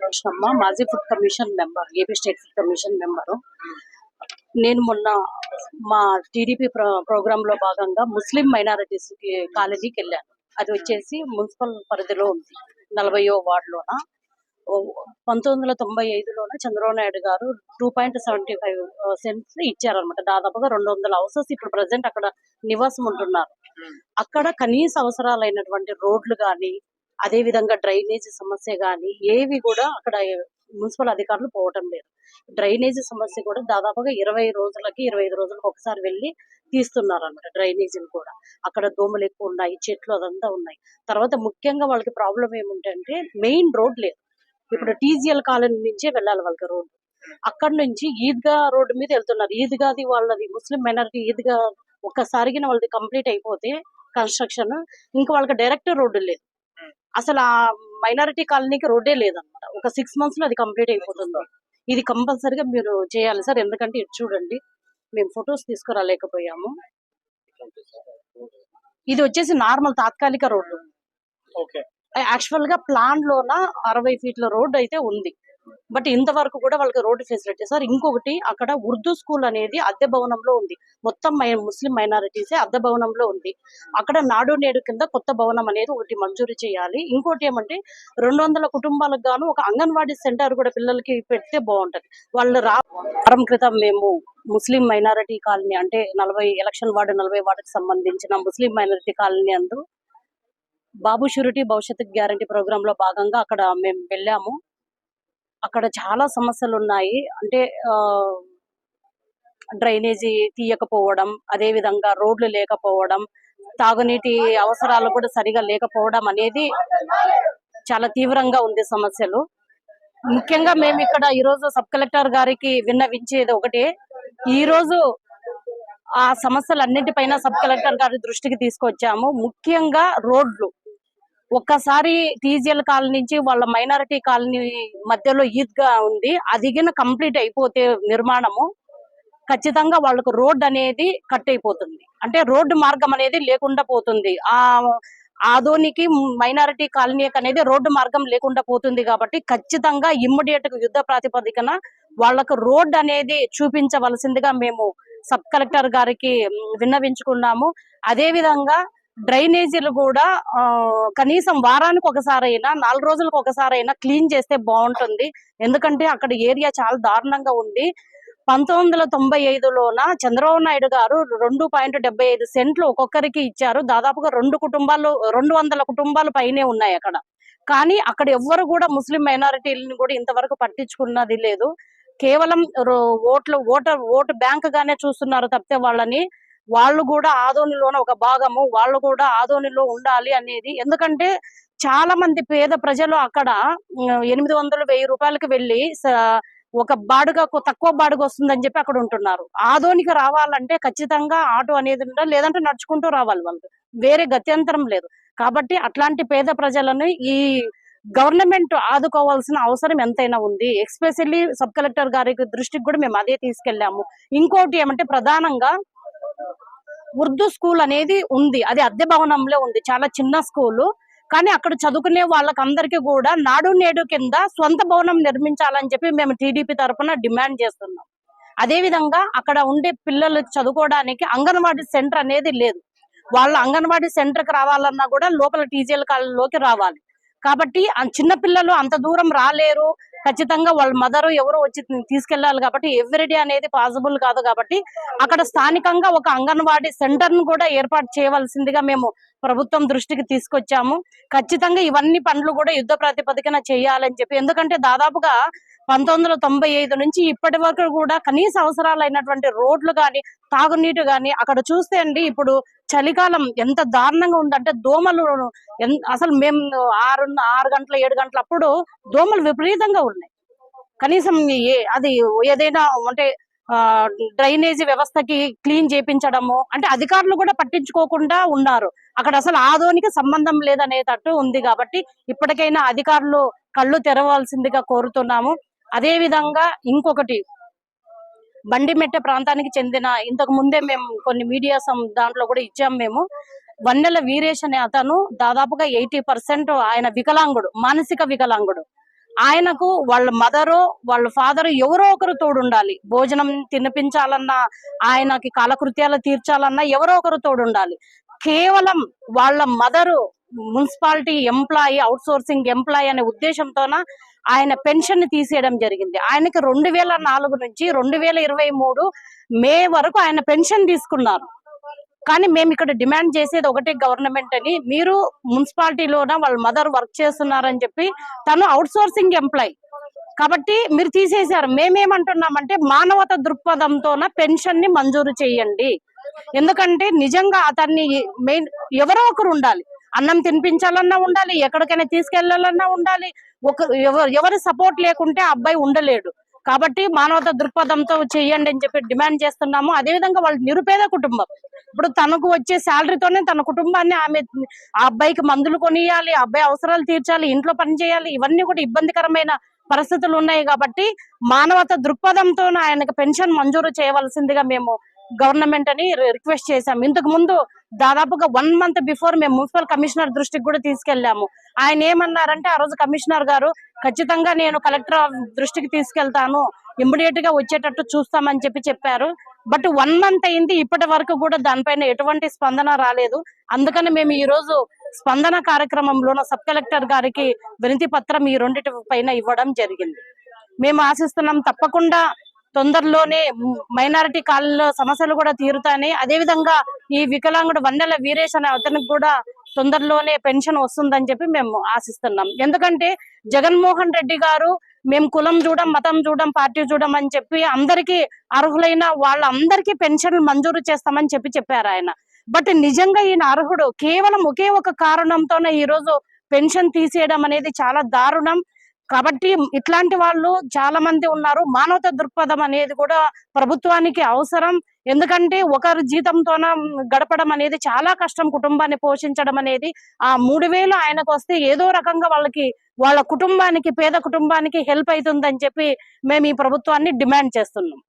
కృష్ణమ్మ మాజీ food commission member AP state food commission member. నేను మొన్న మా టీడీపీ ప్రో ప్రోగ్రామ్లో భాగంగా ముస్లిం మైనారిటీస్ కాలనీకి వెళ్ళాను. అది వచ్చేసి మున్సిపల్ పరిధిలో ఉంది నలభయో వార్డులోన. పంతొమ్మిది వందల తొంభై ఐదులోన చంద్రబాబు నాయుడు గారు two point seventy five cents ఇచ్చారనమాట దాదాపుగా రెండు వందల హౌసెస్ ఇప్పుడు ప్రజెంట్ అక్కడ నివాసం ఉంటున్నారు. అక్కడ కనీస అవసరాలైనటువంటి రోడ్లు కానీ అదే విధంగా డ్రైనేజ్ సమస్య కానీ ఏవి కూడా అక్కడ మున్సిపల్ అధికారులు పోవటం లేదు. డ్రైనేజ్ సమస్య కూడా దాదాపుగా ఇరవై రోజులకి ఇరవై ఐదు రోజులకు ఒకసారి వెళ్ళి తీస్తున్నారు అనమాట డ్రైనేజీలు కూడా. అక్కడ దోమలు ఎక్కువ ఉన్నాయి చెట్లు అదంతా ఉన్నాయి. తర్వాత ముఖ్యంగా వాళ్ళకి ప్రాబ్లం ఏమిటంటే మెయిన్ రోడ్ లేదు. ఇప్పుడు టీజీఎల్ కాలనీ నుంచే వెళ్ళాలి వాళ్ళకి రోడ్డు. అక్కడ నుంచి ఈద్గా రోడ్డు మీద వెళ్తున్నారు. ఈద్గాది వాళ్ళది ముస్లిం మైనారిటీ ఈద్గా ఒక్కసారిగా వాళ్ళది కంప్లీట్ అయిపోతే కన్స్ట్రక్షన్. ఇంకా వాళ్ళకి డైరెక్ట్ రోడ్డు లేదు. అసలు ఆ మైనారిటీ కాలనీకి రోడ్డే లేదన్నమాట. ఒక సిక్స్ మంత్స్లో అది కంప్లీట్ అయిపోతుంది. ఇది కంపల్సరిగా మీరు చేయాలి సార్. ఎందుకంటే ఇటు చూడండి మేము ఫొటోస్ తీసుకురాలేకపోయాము. ఇది వచ్చేసి నార్మల్ తాత్కాలిక రోడ్డు. ఓకే. యాక్చువల్గా ప్లాన్ లోన అరవై ఫీట్ల రోడ్ అయితే ఉంది. బట్ ఇంతవరకు కూడా వాళ్ళకి రోడ్డు ఫెసిలిటీ. సార్ ఇంకొకటి అక్కడ ఉర్దూ స్కూల్ అనేది అద్దె భవనంలో ఉంది. మొత్తం మై- ముస్లిం మైనారిటీసే అద్దె భవనంలో ఉంది. అక్కడ నాడు నేడు కింద కొత్త భవనం అనేది ఒకటి మంజూరు చేయాలి. ఇంకోటి ఏమంటే రెండు వందల కుటుంబాలకు గాను ఒక అంగన్వాడీ సెంటర్ కూడా పిల్లలకి పెడితే బాగుంటది. వాళ్ళు రా వారం క్రితం మేము ముస్లిం మైనారిటీ కాలనీ అంటే నలభై ఎలక్షన్ వార్డు నలభై వార్డుకి సంబంధించిన ముస్లిం మైనారిటీ కాలనీ అందు బాబు షూరిటీ భవిష్యత్తు గ్యారంటీ ప్రోగ్రాంలో భాగంగా అక్కడ మేము వెళ్ళాము. అక్కడ చాలా సమస్యలు ఉన్నాయి అంటే ఆ, డ్రైనేజీ తీయకపోవడం అదే విధంగా రోడ్లు లేకపోవడం తాగునీటి అవసరాలు కూడా సరిగా లేకపోవడం అనేది చాలా తీవ్రంగా ఉంది సమస్యలు. ముఖ్యంగా మేము ఇక్కడ ఈ రోజు సబ్ కలెక్టర్ గారికి విన్నవించేది ఒకటే ఈ రోజు ఆ సమస్యలన్నిటిపైన సబ్ కలెక్టర్ గారి దృష్టికి తీసుకొచ్చాము. ముఖ్యంగా రోడ్లు. ఒక్కసారి టీజీఎల్ కాలనీ నుంచి వాళ్ళ మైనారిటీ కాలనీ మధ్యలో ఈద్గా ఉంది అదిగిన కంప్లీట్ అయిపోతే నిర్మాణము ఖచ్చితంగా వాళ్ళకు రోడ్ అనేది కట్ అయిపోతుంది. అంటే రోడ్డు మార్గం అనేది లేకుండా పోతుంది. ఆ ఆదోనికి మైనారిటీ కాలనీ అనేది రోడ్డు మార్గం లేకుండా పోతుంది కాబట్టి ఖచ్చితంగా ఇమ్మీడియట్ యుద్ధ ప్రాతిపదికన వాళ్ళకు రోడ్ అనేది చూపించవలసిందిగా మేము సబ్ కలెక్టర్ గారికి విన్నవించుకున్నాము. అదే విధంగా డ్రైనేజీలు కూడా ఆ, కనీసం వారానికి ఒకసారి అయినా నాలుగు రోజులకు ఒకసారి అయినా క్లీన్ చేస్తే బాగుంటుంది. ఎందుకంటే అక్కడ ఏరియా చాలా దారుణంగా ఉంది. పంతొమ్మిది వందల తొంభై ఐదులోన చంద్రబాబు నాయుడు గారు రెండు పాయింట్ డెబ్బై ఐదు సెంట్లు ఒక్కొక్కరికి ఇచ్చారు. దాదాపుగా రెండు కుటుంబాలు రెండు వందల కుటుంబాలు పైనే ఉన్నాయి అక్కడ. కానీ అక్కడ ఎవ్వరు కూడా ముస్లిం మైనారిటీలను కూడా ఇంతవరకు పట్టించుకున్నది లేదు. కేవలం రో- ఓట్లు ఓటర్ ఓటు బ్యాంక్ గానే చూస్తున్నారు తప్పితే వాళ్ళని వాళ్ళు కూడా ఆదోనిలోన ఒక భాగము వాళ్ళు కూడా ఆదోనిలో ఉండాలి అనేది. ఎందుకంటే చాలా మంది పేద ప్రజలు అక్కడ ఎనిమిది వందలు వెయ్యి రూపాయలకి వెళ్ళి ఒక బాడుగ తక్కువ బాడుగ వస్తుందని చెప్పి అక్కడ ఉంటున్నారు. ఆదోనికి రావాలంటే ఖచ్చితంగా ఆటో అనేది ఉండాలి లేదంటే నడుచుకుంటూ రావాలి వాళ్ళు. వేరే గత్యంతరం లేదు. కాబట్టి అట్లాంటి పేద ప్రజలను ఈ గవర్నమెంట్ ఆదుకోవాల్సిన అవసరం ఎంతైనా ఉంది. ఎక్స్పెషల్లీ సబ్ కలెక్టర్ గారి దృష్టికి కూడా మేము అదే తీసుకెళ్ళాము ఇంకోటి ఏమంటే ప్రధానంగా ఉర్దూ స్కూల్ అనేది ఉంది. అది అద్దె భవనంలో ఉంది. చాలా చిన్న స్కూలు. కానీ అక్కడ చదువుకునే వాళ్ళకందరికీ కూడా నాడు నేడు కింద సొంత భవనం నిర్మించాలని చెప్పి మేము టీడీపీ తరఫున డిమాండ్ చేస్తున్నాం. అదే విధంగా అక్కడ ఉండే పిల్లలు చదువుకోవడానికి అంగన్వాడీ సెంటర్ అనేది లేదు. వాళ్ళ అంగన్వాడీ సెంటర్కి రావాలన్నా కూడా లోపల టీజీఎల్ కాలంలోకి రావాలి. కాబట్టి చిన్న పిల్లలు అంత దూరం రాలేరు. ఖచ్చితంగా వాళ్ళ మదర్ ఎవరు వచ్చి తీసుకెళ్ళాలి కాబట్టి ఎవ్రీడే అనేది పాసిబుల్ కాదు కాబట్టి అక్కడ స్థానికంగా ఒక అంగన్వాడీ సెంటర్ను కూడా ఏర్పాటు చేయవలసిందిగా మేము ప్రభుత్వం దృష్టికి తీసుకొచ్చాము. ఖచ్చితంగా ఇవన్నీ పనులు కూడా యుద్ధ ప్రాతిపదికన చేయాలని చెప్పి ఎందుకంటే దాదాపుగా పంతొమ్మిది తొంభై ఐదు నుంచి ఇప్పటి వరకు కూడా కనీస అవసరాలైనటువంటి రోడ్లు కానీ తాగునీరు కానీ అక్కడ చూస్తే అండి ఇప్పుడు చలికాలం ఎంత దారుణంగా ఉందంటే దోమలు ఎన్- అసలు మేము ఆరు ఆరు గంటల ఏడు గంటల అప్పుడు దోమలు విపరీతంగా కనీసం ఏ అది ఏదైనా అంటే ఆ, డ్రైనేజీ వ్యవస్థకి క్లీన్ చేపించడము అంటే అధికారులు కూడా పట్టించుకోకుండా ఉన్నారు. అక్కడ అసలు ఆదోనికి సంబంధం లేదనేటట్టు ఉంది కాబట్టి ఇప్పటికైనా అధికారులు కళ్ళు తెరవాల్సిందిగా కోరుతున్నాము. అదే విధంగా ఇంకొకటి బండిమెట్ట ప్రాంతానికి చెందిన ఇంతకు ముందే మేము కొన్ని మీడియా సం దాంట్లో కూడా ఇచ్చాము మేము. వన్నెల వీరేష్ అనే అతను దాదాపుగా ఎయిటీ పర్సెంట్ ఆయన వికలాంగుడు మానసిక వికలాంగుడు. ఆయనకు వాళ్ళ మదరు వాళ్ళ ఫాదర్ ఎవరో ఒకరు తోడుండాలి. భోజనం తినిపించాలన్నా ఆయనకి కాలకృత్యాలు తీర్చాలన్నా ఎవరో ఒకరు తోడుండాలి. కేవలం వాళ్ళ mother municipality employee outsourcing employee అనే ఉద్దేశంతోన ఆయన పెన్షన్ తీసేయడం జరిగింది. ఆయనకి రెండు వేల నాలుగు నుంచి రెండు వేల ఇరవై మూడు మే వరకు ఆయన పెన్షన్ తీసుకున్నారు. కానీ మేము ఇక్కడ డిమాండ్ చేసేది ఒకటే గవర్నమెంట్ అని. మీరు మున్సిపాలిటీలోన వాళ్ళ మదర్ వర్క్ చేస్తున్నారని చెప్పి తను అవుట్ సోర్సింగ్ ఎంప్లాయ్. కాబట్టి మీరు తీసేశారు. మేమేమంటున్నామంటే మానవత దృక్పథంతోన పెన్షన్ని మంజూరు చేయండి. ఎందుకంటే నిజంగా అతన్ని మెయిన్ ఎవరో ఒకరు ఉండాలి. అన్నం తినిపించాలన్నా ఉండాలి ఎక్కడికైనా తీసుకెళ్ళాలన్నా ఉండాలి. ఒక ఎవరు సపోర్ట్ లేకుంటే అబ్బాయి ఉండలేడు. కాబట్టి మానవత దృక్పథంతో చేయండి అని చెప్పి డిమాండ్ చేస్తున్నాము. అదే విధంగా వాళ్ళ నిరుపేద కుటుంబం. ఇప్పుడు తనకు వచ్చే శాలరీతోనే తన కుటుంబాన్ని ఆమె ఆ అబ్బాయికి మందులు కొనియాలి ఆ అబ్బాయి అవసరాలు తీర్చాలి ఇంట్లో పని చేయాలి ఇవన్నీ కూడా ఇబ్బందికరమైన పరిస్థితులు ఉన్నాయి కాబట్టి మానవత దృక్పథంతో ఆయనకు పెన్షన్ మంజూరు చేయవలసిందిగా మేము గవర్నమెంట్ అని రిక్వెస్ట్ చేశాం. ఇంతకు ముందు దాదాపుగా వన్ మంత్ బిఫోర్ మేము మున్సిపల్ కమిషనర్ దృష్టికి కూడా తీసుకెళ్ళాము ఆయన ఏమన్నారంటే ఆ రోజు కమిషనర్ గారు ఖచ్చితంగా నేను కలెక్టర్ దృష్టికి తీసుకెళ్తాను. ఇమ్మీడియట్గా వచ్చేటట్టు చూస్తామని చెప్పి చెప్పారు. బట్ వన్ మంత్ అయింది. ఇప్పటి వరకు కూడా దానిపైన ఎటువంటి స్పందన రాలేదు. అందుకని మేము ఈ రోజు స్పందన కార్యక్రమంలోనూ సబ్ కలెక్టర్ గారికి వినతి పత్రం ఈ రెండింటి పైన ఇవ్వడం జరిగింది. మేము ఆశిస్తున్నాం తప్పకుండా తొందరలోనే మైనారిటీ కాలంలో సమస్యలు కూడా తీరుతాయని అదే విధంగా ఈ వికలాంగుడు వండల వీరేష్ అనే అతనికి కూడా తొందరలోనే పెన్షన్ వస్తుందని చెప్పి మేము ఆశిస్తున్నాం. ఎందుకంటే జగన్మోహన్ రెడ్డి గారు మేము కులం చూడం మతం చూడం పార్టీ చూడం అని చెప్పి అందరికీ అర్హులైన వాళ్ళందరికీ పెన్షన్ మంజూరు చేస్తామని చెప్పి చెప్పారు ఆయన. బట్ నిజంగా ఈయన అర్హుడు. కేవలం ఒకే ఒక కారణంతోనే ఈ రోజు పెన్షన్ తీసేయడం అనేది చాలా దారుణం. కాబట్టి ఇట్లాంటి వాళ్ళు చాలా మంది ఉన్నారు. మానవత దృక్పథం అనేది కూడా ప్రభుత్వానికి అవసరం. ఎందుకంటే ఒకరి జీతంతోన గడపడం అనేది చాలా కష్టం. కుటుంబాన్ని పోషించడం అనేది. ఆ మూడు వేలు ఆయనకు వస్తే ఏదో రకంగా వాళ్ళకి వాళ్ళ కుటుంబానికి పేద కుటుంబానికి హెల్ప్ అవుతుందని చెప్పి మేము ఈ ప్రభుత్వాన్ని డిమాండ్ చేస్తున్నాం.